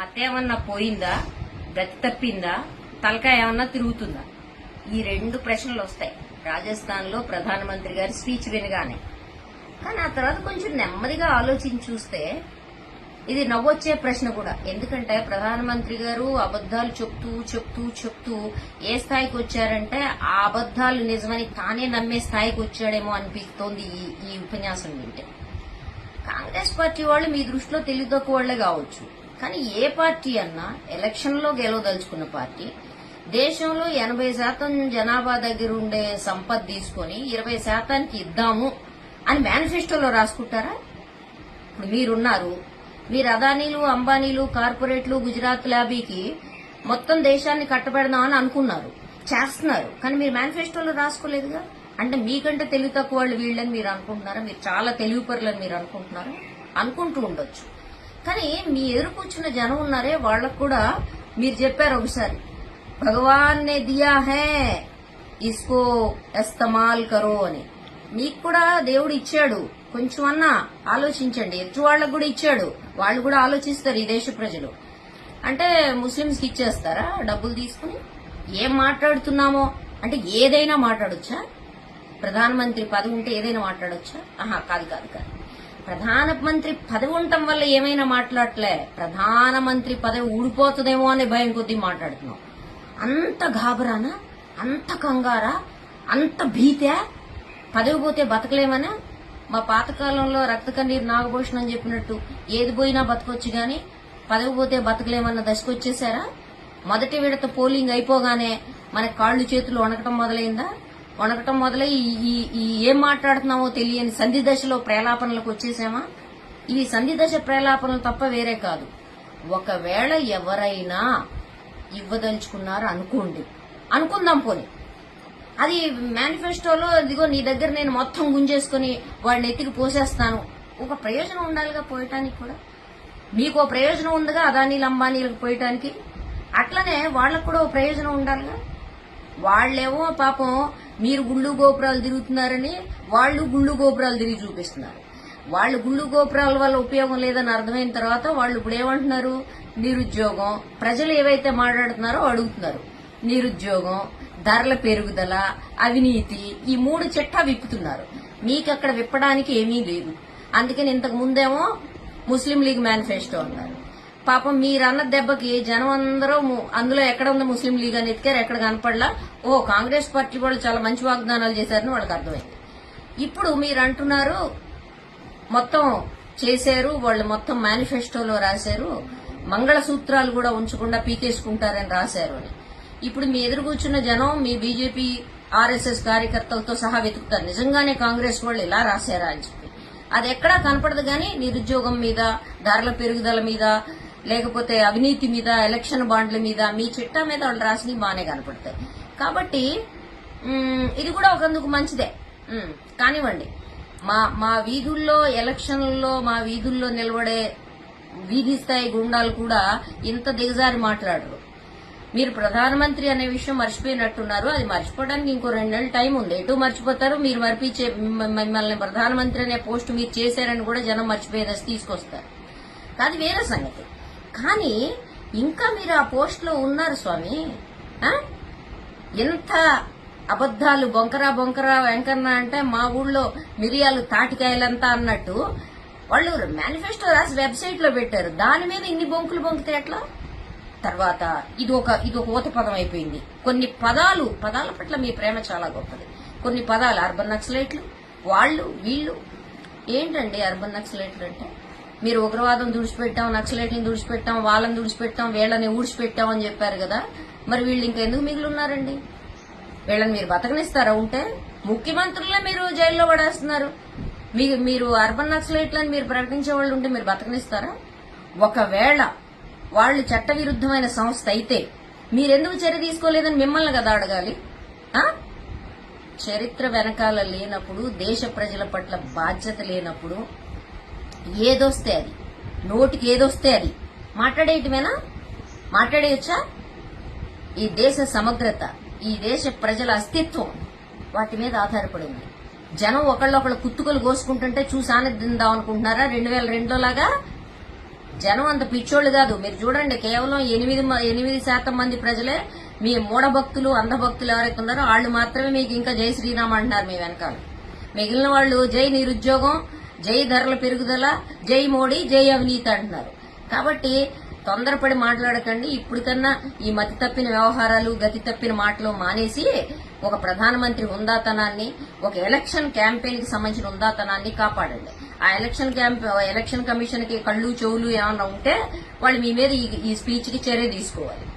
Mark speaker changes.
Speaker 1: మతేమన్నా పోయిందా? గతి తప్పిందా? తలకాయ ఏమన్నా తిరుగుతుందా? ఈ రెండు ప్రశ్నలు వస్తాయి. రాజస్థాన్లో ప్రధానమంత్రి గారి స్పీచ్ వినగానే. కానీ ఆ తర్వాత కొంచెం నెమ్మదిగా ఆలోచించి చూస్తే ఇది నవ్వొచ్చే ప్రశ్న కూడా. ఎందుకంటే ప్రధానమంత్రి గారు అబద్దాలు చెప్తూ చెప్తూ చెప్తూ ఏ స్థాయికి వచ్చారంటే ఆ అబద్దాలు నిజమని తానే నమ్మే స్థాయికి వచ్చాడేమో అనిపిస్తోంది ఈ ఈ ఉపన్యాసం వింటే. కాంగ్రెస్ పార్టీ వాళ్ళు మీ దృష్టిలో తెలుగు తక్కువ వాళ్ళే కావచ్చు. కానీ ఏ పార్టీ అన్నా ఎలక్షన్లో గెలవదలుచుకున్న పార్టీ దేశంలో ఎనభై శాతం జనాభా దగ్గర ఉండే సంపద తీసుకొని ఇరవై శాతానికి ఇద్దాము అని మేనిఫెస్టోలో రాసుకుంటారా? ఇప్పుడు మీరున్నారు. మీరు అదానీలు అంబానీలు కార్పొరేట్లు గుజరాత్ ల్యాబీకి మొత్తం దేశాన్ని కట్టబెడదామని అనుకున్నారు. చేస్తున్నారు. కానీ మీరు మేనిఫెస్టోలో రాసుకోలేదుగా? అంటే మీకంటే తెలివి తక్కువ వాళ్ళు వీళ్ళని మీరు అనుకుంటున్నారా? మీరు చాలా తెలివి పరులని మీరు అనుకుంటున్నారా? అనుకుంటూ ఉండొచ్చు. కానీ మీ ఎదురు కూర్చున్న జనం ఉన్నారే వాళ్ళకు కూడా మీరు చెప్పారు ఒకసారి. భగవాన్ నే దియా హే ఇస్కో ఎస్తమాల్ కరో అని. మీకు కూడా దేవుడు ఇచ్చాడు. కొంచెం అన్నా ఆలోచించండి. ఎదుటి వాళ్ళకు కూడా ఇచ్చాడు. వాళ్ళు కూడా ఆలోచిస్తారు ఈ దేశ ప్రజలు. అంటే ముస్లిమ్స్కి ఇచ్చేస్తారా డబ్బులు తీసుకుని? ఏం మాట్లాడుతున్నామో? అంటే ఏదైనా మాట్లాడొచ్చా? ప్రధానమంత్రి పదవి ఉంటే ఏదైనా మాట్లాడొచ్చా? ఆహా కాదు కాదు కాదు. ప్రధానమంత్రి పదవి ఉండటం వల్ల ఏమైనా మాట్లాడలే ప్రధానమంత్రి పదవి ఊడిపోతుందేమో అనే భయం కొద్దీ మాట్లాడుతున్నాం. అంత గాబరానా అంత కంగారా అంత భీతే పదవి పోతే బతకలేమనా మా పాతకాలంలో రక్త కన్నీరు నాగభూషణం అని చెప్పినట్టు ఏది పోయినా బతకొచ్చు గాని పదవి పోతే బతకలేమన్న దశకు వచ్చేసారా మొదటి విడత పోలింగ్ అయిపోగానే మన కాళ్ళు చేతులు వణకటం మొదలైందా? వణకటం మొదలై ఈ- ఈ ఏం మాట్లాడుతున్నామో తెలియని సంధి దశలో ప్రేలాపనలకు వచ్చేసామా? ఈ సంధి దశ ప్రేలాపనలు తప్ప వేరే కాదు. ఒకవేళ ఎవరైనా ఇవ్వదలుచుకున్నారు అనుకోండి. అనుకుందాం పోనీ. అది మేనిఫెస్టోలో ఇదిగో నీ దగ్గర నేను మొత్తం గుంజేసుకుని వాడిని ఎత్తికి పోసేస్తాను. ఒక ప్రయోజనం ఉండాలిగా పోయటానికి కూడా? మీకు ప్రయోజనం ఉందిగా అదానీలు అంబానీలకు పోయటానికి? అట్లనే వాళ్ళకు కూడా ఓ ప్రయోజనం ఉండాలిగా? వాళ్ళేమో పాపం మీరు గుళ్ళు గోపురాలు తిరుగుతున్నారని వాళ్ళు గుళ్ళు గోపురాలు తిరిగి చూపిస్తున్నారు. వాళ్ళు గుళ్ళు గోపురాల వల్ల ఉపయోగం లేదని అర్థమైన తర్వాత వాళ్ళు ఇప్పుడు ఏమంటున్నారు? నిరుద్యోగం. ప్రజలు ఏవైతే మాట్లాడుతున్నారో అడుగుతున్నారు. నిరుద్యోగం ధరల పెరుగుదల అవినీతి ఈ మూడు చెట్టా విప్పుతున్నారు. మీకు అక్కడ విప్పడానికి ఏమీ లేదు. అందుకని ఇంతకు ముందేమో ముస్లిం లీగ్ మేనిఫెస్టో అన్నారు. పాపం మీరన్న దెబ్బకి జనం అందరూ అందులో ఎక్కడ ఉంది ముస్లిం లీగ్ అని ఎత్తికారు ఎక్కడ కనపడలా? ఓ కాంగ్రెస్ పార్టీ వాళ్ళు చాలా మంచి వాగ్దానాలు చేశారని వాళ్ళకి అర్థమైంది. ఇప్పుడు మీరు అంటున్నారు మొత్తం చేశారు వాళ్ళు మొత్తం మేనిఫెస్టోలో రాశారు మంగళసూత్రాలు కూడా ఉంచకుండా పీకేసుకుంటారని రాశారు అని. ఇప్పుడు మీ ఎదురు కూర్చున్న జనం మీ బీజేపీ ఆర్ఎస్ఎస్ కార్యకర్తలతో సహా వెతుకుతారు. నిజంగానే కాంగ్రెస్ వాళ్ళు ఇలా రాశారా అని చెప్పి. అది ఎక్కడా కనపడదు కానీ నిరుద్యోగం మీద ధరల పెరుగుదల మీద లేకపోతే అవినీతి మీద ఎలక్షన్ బాండ్ల మీద మీ చిట్టా మీద వాళ్ళు రాసినవి బాగానే కనపడతాయి. కాబట్టి ఇది కూడా ఒకందుకు మంచిదే. కానివ్వండి. మా మా వీధుల్లో ఎలక్షన్లలో మా వీధుల్లో నిలబడే వీధి స్థాయి గుండాలు కూడా ఇంత దిగజారి మాట్లాడరు. మీరు ప్రధానమంత్రి అనే విషయం మర్చిపోయినట్టున్నారు. అది మర్చిపోవడానికి ఇంకో రెండు నెలలు టైం ఉంది. ఎటు మర్చిపోతారు? మీరు మర్పించే మిమ్మల్ని ప్రధానమంత్రి అనే పోస్ట్ మీరు చేశారని కూడా జనం మర్చిపోయేదశ తీసుకొస్తారు. అది వేరే సంగతి. కానీ ఇంకా మీరు ఆ పోస్ట్లో ఉన్నారు స్వామి. ఎంత అబద్ధాలు బొంకరా బొంకరా వెంకన్న అంటే మా ఊళ్ళో మిరియాలు తాటికాయలంతా అన్నట్టు వాళ్ళు మేనిఫెస్టో రాసి వెబ్సైట్లో పెట్టారు. దాని మీద ఇన్ని బొంకులు బొంకితే ఎట్లా? తర్వాత ఇది ఒక ఇది ఒక ఊత పదం అయిపోయింది. కొన్ని పదాలు పదాల పట్ల మీ ప్రేమ చాలా గొప్పది. కొన్ని పదాలు అర్బన్ నక్సలైట్లు వాళ్ళు వీళ్ళు. ఏంటండి అర్బన్ నక్సలైట్లు అంటే? మీరు ఉగ్రవాదం దుడిచిపెట్టాం నక్సలైట్ని దుడిచిపెట్టాం వాళ్ళని దుడిచిపెట్టాం వీళ్ళని ఊడ్చిపెట్టాం అని చెప్పారు కదా. మరి వీళ్ళు ఇంకా ఎందుకు మిగిలి ఉన్నారండి? వీళ్ళని మీరు బతకనిస్తారా? ఉంటే ముఖ్యమంత్రులే మీరు జైల్లో పడేస్తున్నారు. మీకు మీరు అర్బన్ నక్సలైట్లని మీరు ప్రకటించే వాళ్ళు ఉంటే మీరు బతకనిస్తారా? ఒకవేళ వాళ్ళు చట్టవిరుద్ధమైన సంస్థ అయితే మీరెందుకు చర్య తీసుకోలేదని మిమ్మల్ని కదా అడగాలి? చరిత్ర వెనకాల లేనప్పుడు దేశ ప్రజల పట్ల బాధ్యత లేనప్పుడు ఏదొస్తే అది. నోటికి ఏదొస్తే అది. మాట్లాడేయటమేనా? మాట్లాడేయచ్చా? ఈ దేశ సమగ్రత ఈ దేశ ప్రజల అస్తిత్వం వాటి మీద ఆధారపడింది. జనం ఒకళ్ళొకళ్ళు కుత్తుకలు కోసుకుంటుంటే చూసి ఆనందిందాం అనుకుంటున్నారా రెండు వేల రెండులో లాగా? జనం అంత పిచ్చోళ్ళు కాదు. మీరు చూడండి కేవలం ఎనిమిది మ- ఎనిమిది శాతం మంది ప్రజలే మీ మూఢభక్తులు అంధభక్తులు ఎవరైతే ఉన్నారో వాళ్ళు మాత్రమే మీకు ఇంకా జై శ్రీరామ్ అంటున్నారు మీ వెనకాల. మిగిలిన వాళ్ళు జై నిరుద్యోగం జై ధరల పెరుగుదల జై మోడీ జై అవినీతి అంటున్నారు. కాబట్టి తొందరపడి మాట్లాడకండి. ఇప్పటికన్నా ఈ మతి తప్పిన వ్యవహారాలు గతి తప్పిన మాటలు మానేసి ఒక ప్రధానమంత్రి హుందాతనాన్ని ఒక ఎలక్షన్ క్యాంపెయిన్కి సంబంధించిన హుందాతనాన్ని కాపాడండి. ఆ ఎలక్షన్ క్యాంప్ ఎలక్షన్ కమిషన్కి కళ్ళు చెవులు ఏమన్నా ఉంటే వాళ్ళు మీ మీద ఈ- ఈ స్పీచ్కి చర్య తీసుకోవాలి.